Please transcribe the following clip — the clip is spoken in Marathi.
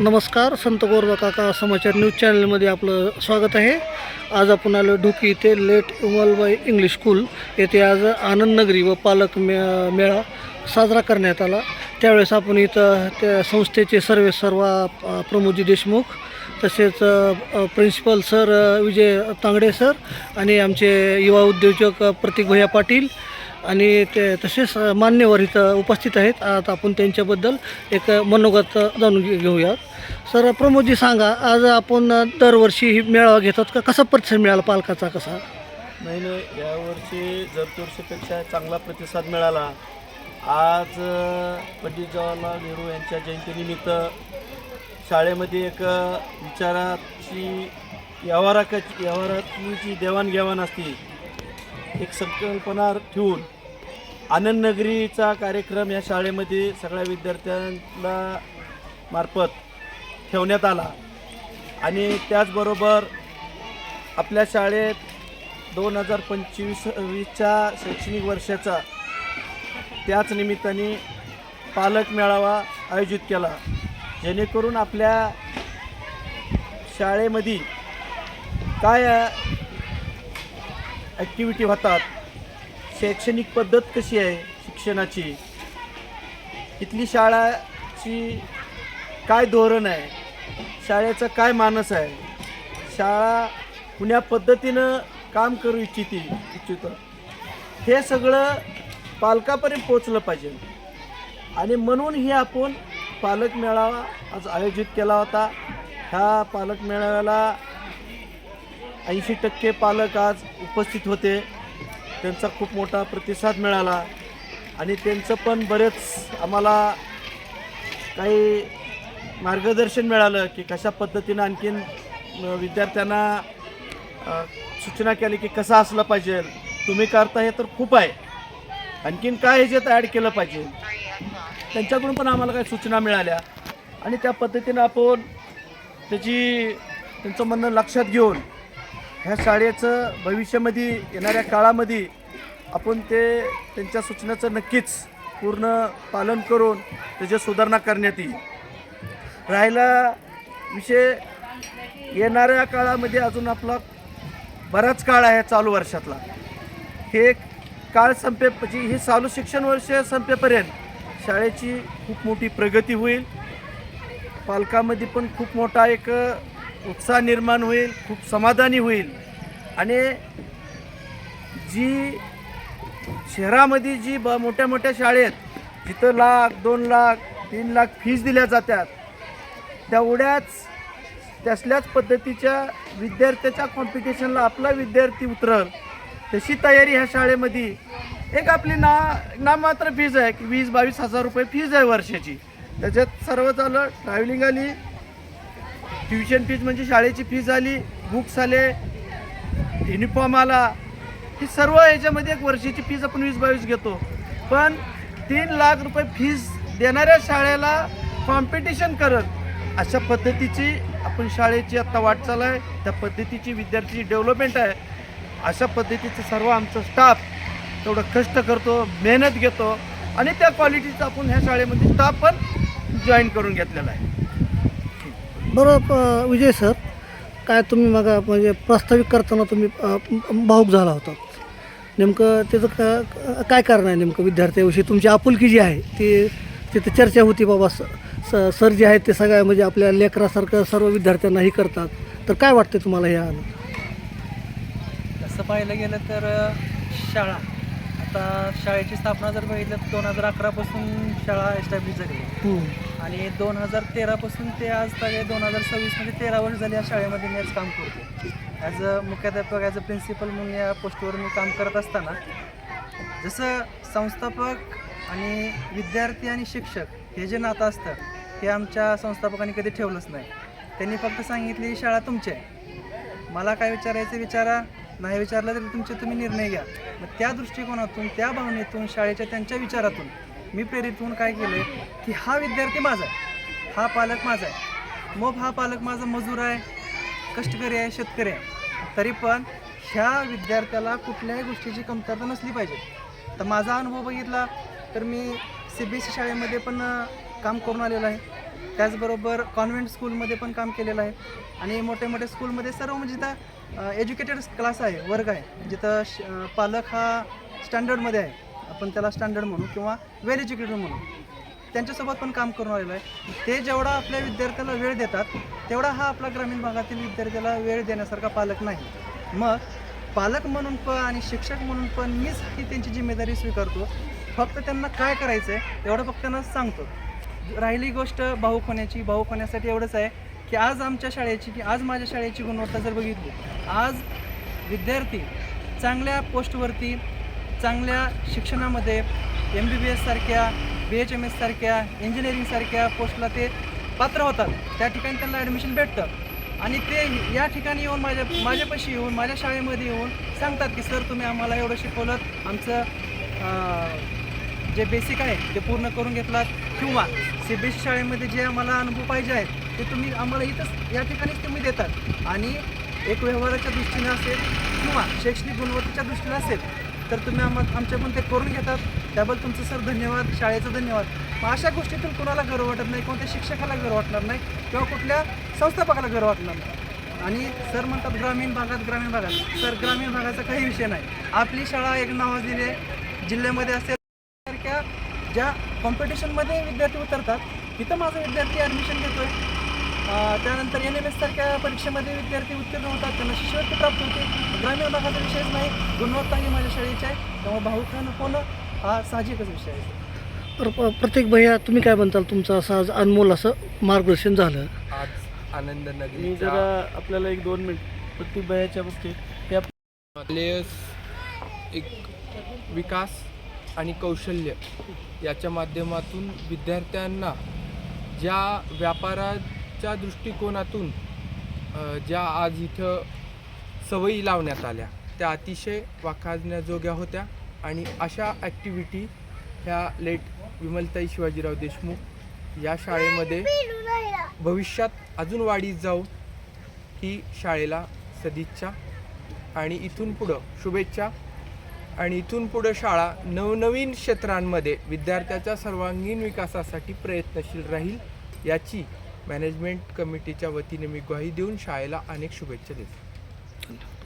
नमस्कार संत गोरबा काका समाचार न्यूज चॅनलमध्ये आपलं स्वागत आहे. आज आपण आलो ढोकी इथे लेट उमलबाई इंग्लिश स्कूल येथे आज आनंद नगरी व पालक मे मेळा साजरा करण्यात आला. त्यावेळेस आपण इथं त्या संस्थेचे सर्वे सर्व प्रमोदजी देशमुख तसेच principal sir Vijay Tangde sir आणि आमचे युवा उद्योजक प्रतीक भैया पाटील आणि ते तसेच मान्यवर इथं उपस्थित आहेत. आता आपण त्यांच्याबद्दल एक मनोगत जाणून घेऊयात. सर प्रमोदजी सांगा आज आपण दरवर्षी ही मेळावा घेतात का? कसा प्रतिसाद मिळाला? पालकाचा कसा? नाही नाही. यावर्षी दरवर्षीपेक्षा चांगला प्रतिसाद मिळाला आज पंडित जवाहरलाल नेहरू यांच्या जयंतीनिमित्त शाळेमध्ये एक विचाराची व्यवहाराक व्यवहारातली जी देवाणघेवाण असते. एक संकल्पना ठेवून आनंदनगरीचा कार्यक्रम या शाळेमध्ये सगळ्या विद्यार्थ्यांना मार्फत ठेवण्यात आला. आणि त्याचबरोबर आपल्या शाळेत दोन हजार पंचवीस वीसच्या शैक्षणिक वर्षाचा त्याच निमित्ताने पालक मेळावा आयोजित केला. जेणेकरून आपल्या शाळेमध्ये काय ॲक्टिव्हिटी होतात शैक्षणिक पद्धत कशी आहे शिक्षणाची? इथली शाळाची काय धोरण आहे? शाळेचा काय मानस आहे? शाळा कुण्या पद्धतीनं काम करू इच्छिती? इच्छितं. हे सगळं पालकापर्यंत पोचलं पाहिजे. आणि म्हणून हे आपण पालक मेळावा आज आयोजित केला होता. ह्या पालक मेळाव्याला ऐंशी टक्के पालक आज उपस्थित होते. त्यांचा खूप मोठा प्रतिसाद मिळाला. आणि त्यांचं पण बरेच आम्हाला काही मार्गदर्शन मिळालं की कशा पद्धतीनं आणखीन विद्यार्थ्यांना सूचना केली की कसं असलं पाहिजे. तुम्ही करता हे तर खूप आहे. आणखीन काय ह्याच्यात ॲड केलं पाहिजे. त्यांच्याकडून पण आम्हाला काही सूचना मिळाल्या. आणि त्या पद्धतीनं आपण त्याची त्यांचं म्हणणं लक्षात घेऊन ह्या शाळेचं भविष्यामध्ये येणाऱ्या काळामध्ये आपण ते त्यांच्या सूचनेचं नक्कीच पूर्ण पालन करून त्याची सुधारणा करण्यात येईल. राहिला विषय येणाऱ्या काळामध्ये अजून आपला बराच काळ आहे चालू वर्षातला. हे काळ संपे म्हणजे हे चालू शिक्षण वर्ष संपेपर्यंत शाळेची खूप मोठी प्रगती होईल. पालकामध्ये पण खूप मोठा एक उत्साह निर्माण होईल खूप समाधानी होईल. आणि जी शहरामध्ये जी ब मोठ्या मोठ्या शाळेत जिथं लाख दोन लाख तीन लाख फीज दिल्या जातात तेवढ्याच तसल्याच पद्धतीच्या विद्यार्थ्याच्या कॉम्पिटिशनला आपला विद्यार्थी उतरल तशी तयारी ह्या शाळेमध्ये. एक आपली ना नामात्र फीज आहे की वीस बावीस हजार रुपये फीज आहे वर्षाची. त्याच्यात सर्व झालं ट्रॅव्हलिंग आली ट्युशन फीज म्हणजे शाळेची फीज आली बुक्स आले युनिफॉर्म आला. ही सर्व याच्यामध्ये एक वर्षाची फीज आपण वीस बावीस घेतो. पण तीन लाख रुपये फीज देणाऱ्या शाळेला कॉम्पिटिशन करत अशा पद्धतीची आपण शाळेची आत्ता वाटचाल आहे त्या पद्धतीची विद्यार्थी डेव्हलपमेंट आहे. अशा पद्धतीचं सर्व आमचं स्टाफ तेवढं कष्ट करतो मेहनत घेतो आणि त्या क्वालिटीचा आपण ह्या शाळेमध्ये स्टाफ पण जॉईन करून घेतलेला आहे. बरं विजय सर काय तुम्ही मग म्हणजे प्रस्तावित करताना तुम्ही भाऊक झाला होता. नेमकं त्याचं का काय कारण आहे नेमकं विद्यार्थ्याविषयी? तुमची आपुलकी जी आहे ती तिथे चर्चा होती बाबा स स- सर जे आहेत ते सगळ्या म्हणजे आपल्या लेकरासारखं सर्व विद्यार्थ्यांना हे करतात. तर काय वाटतं तुम्हाला या? तसं पाहायला गेलं तर शाळा. आता शाळेची स्थापना जर बघितलं तर दोन हजार अकरापासून शाळा एस्टॅब्लिश झाली आहे. हम्म. आणि दोन हजार तेरापासून ते आज तागे दोन हजार सव्वीसमध्ये तेरा वर्ष झाली या शाळेमध्ये मी आज काम करतो ॲज अ मुख्याध्यापक ॲज अ प्रिन्सिपल म्हणून या पोस्टवर मी काम करत असताना जसं संस्थापक आणि विद्यार्थी आणि शिक्षक हे जे नातं असतं हे आमच्या संस्थापकांनी कधी ठेवलंच नाही त्यांनी फक्त सांगितली ही शाळा तुमची आहे मला काय विचारायचं विचारा नाही विचारलं तरी तुमचे तुम्ही निर्णय घ्या. मग त्या दृष्टिकोनातून त्या भावनेतून शाळेच्या त्यांच्या विचारातून मी प्रेरित होऊन काय केलं की हा विद्यार्थी माझा आहे. हा पालक माझा आहे. मग हा पालक माझा मजूर आहे कष्टकरी आहे शेतकरी आहे. तरी पण ह्या विद्यार्थ्याला कुठल्याही गोष्टीची कमतरता नसली पाहिजे. तर माझा अनुभव बघितला तर मी सी बी एस सी शाळेमध्ये पण काम करून आलेलो आहे. त्याचबरोबर कॉन्व्हेंट स्कूलमध्ये पण काम केलेलं आहे. आणि मोठे मोठे स्कूलमध्ये सर्व म्हणजे जिथं एज्युकेटेड क्लास आहे वर्ग आहे जिथं श- पालक हा स्टँडर्डमध्ये आहे. आपण त्याला स्टँडर्ड म्हणू किंवा वेल एज्युकेटेड म्हणू. त्यांच्यासोबत पण काम करून आलेलं आहे. ते जेवढा आपल्या विद्यार्थ्याला वेळ देतात तेवढा हा आपला ग्रामीण भागातील विद्यार्थ्याला वेळ देण्यासारखा पालक नाही. मग पालक म्हणून पण आणि शिक्षक म्हणून पण मीच ही त्यांची जिम्मेदारी स्वीकारतो. फक्त त्यांना काय करायचं आहे एवढं फक्त त्यांना सांगतो. राहिली गोष्ट भाऊक होण्याची भाऊक होण्यासाठी एवढंच आहे की आज आमच्या शाळेची की आज माझ्या शाळेची गुणवत्ता जर बघितली आज विद्यार्थी चांगल्या पोस्टवरती चांगल्या शिक्षणामध्ये एम बी बी एससारख्या बी एच एम एससारख्या इंजिनिअरिंगसारख्या पोस्टला ते पात्र होतात. त्या ठिकाणी त्यांना ॲडमिशन भेटतं. आणि ते या ठिकाणी येऊन माझ्या माझ्यापाशी येऊन माझ्या शाळेमध्ये येऊन सांगतात की सर तुम्ही आम्हाला एवढं शिकवलं. आमचं जे बेसिक आहे ते पूर्ण करून घेतलात. किंवा सी बी एस शाळेमध्ये जे आम्हाला अनुभव पाहिजे आहेत ते तुम्ही आम्हाला इथंच या ठिकाणीच तुम्ही देतात. आणि एक व्यवहाराच्या दृष्टीने असेल किंवा शैक्षणिक गुणवत्तेच्या दृष्टीने असेल तर तुम्ही आम्हा आमच्याकडून ते करून घेतात. त्याबद्दल तुमचं सर धन्यवाद शाळेचं धन्यवाद. मग अशा गोष्टीतून कोणाला गर्व वाटत नाही कोणत्या शिक्षकाला गर्व वाटणार नाही किंवा कुठल्या संस्थापकाला गर्व वाटणार नाही. आणि सर म्हणतात ग्रामीण भागात ग्रामीण भागात. सर ग्रामीण भागाचा काही विषय नाही. आपली शाळा एक नावाजलेली आहे. जिल्ह्यामध्ये असेल सारख्या ज्या कॉम्पिटिशनमध्ये विद्यार्थी उतरतात तिथं माझा विद्यार्थी ॲडमिशन घेतोय. अं, त्यानंतर एन एम एस सारख्या परीक्षेमध्ये विद्यार्थी उत्तीर्ण होतात त्यांना शिष्यवृत्ती प्राप्त होते. ग्रामीण भागाचा विषयच नाही गुणवत्ता ही माझ्या शाळेची आहे. त्यामुळे भाऊखान होणं हा साहजिकच विषय आहे. तर प- प्रत्येक भैया तुम्ही काय म्हणताल? तुमचं असं आज अनमोल असं मार्गदर्शन झालं. आज आनंद मी नगरी जरा आपल्याला एक दोन मिनिट प्रत्येक बयाच्या बाबतीत हे एक विकास आणि कौशल्य याच्या माध्यमातून विद्यार्थ्यांना ज्या व्यापाराच्या दृष्टिकोनातून ज्या आज इथं सवयी लावण्यात आल्या त्या अतिशय वाखाजण्याजोग्या होत्या आणि अशा ॲक्टिव्हिटी ह्या लेट विमलताई शिवाजीराव देशमुख या शाळेमध्ये भविष्यात अजून वाढीत जाऊ ही शाळेला सदिच्छा आणि इथून पुढं शुभेच्छा. आणि इथून पुढं शाळा नवनवीन क्षेत्रांमध्ये विद्यार्थ्याच्या सर्वांगीण विकासासाठी प्रयत्नशील राहील याची मॅनेजमेंट कमिटीच्या वतीने मी ग्वाही देऊन शाळेला अनेक शुभेच्छा देतो.